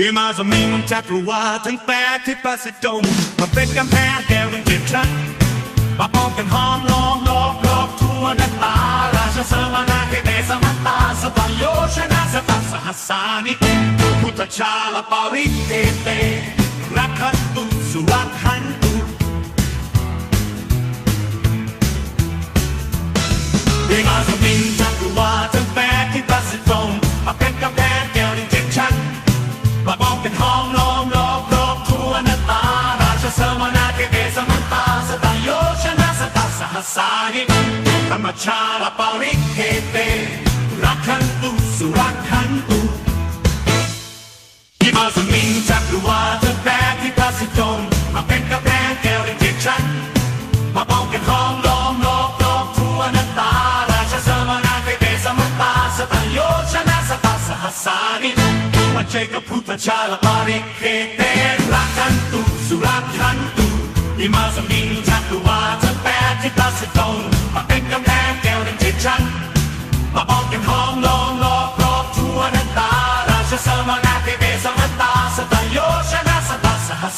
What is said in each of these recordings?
อิมาสมิงจักรวาลทั้งแปดที่ปัสดงมาเป็นกำแพงแก้วเป็นเจ็ดชั้นมาป้องกันห้อมล้อมรอบรอบทั่วนักตา ราชเสมานาเกเตสมัตตาสปัญโยชนะสตัสหัสสานิพุทธชาลปาริเตเตรักขันตุสุรักขันตุเรียกอาสมิงจักรวาลทั้ง ชาลปาริเคเตรักขันตุสุรักขันตุที่มาสมิงจักรวาลทั้งแปดที่ตัดสินตงมาเป็นกำแพงแก้วในเจ็ดชั้นมาป้องกันห้อมล้อมรอบรอบทั่วน้าตาราชสมนาเกเตสมัตตาสตโยชนะสตัสสหัสสานิวัเจกพุทธชาลปาริเคเตรักขันตุสุรักขันตุอิมาสมิงจักรวาลทั้งแปดที่ตัดสิตงมาเป็นกำ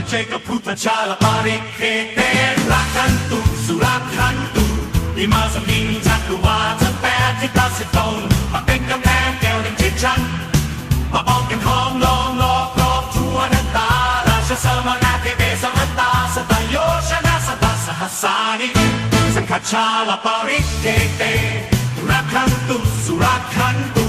ปัจเจกพุทธชาลปาริเคเตรักขันตุสุรักขันตุอิมาสมิงจักรวาลทั้งแปดที่ตัดสิตงมาเป็นกำแพงแก้วในจิตชั้นมาป้องกันห้อมล้อมรอบรอบทั่วน้าตาราชสมนาเกเตสมันตาสตโยชนะสตัสหัสานิสังฆชาลปาริเคเตรักขันตุสุรักขันตุ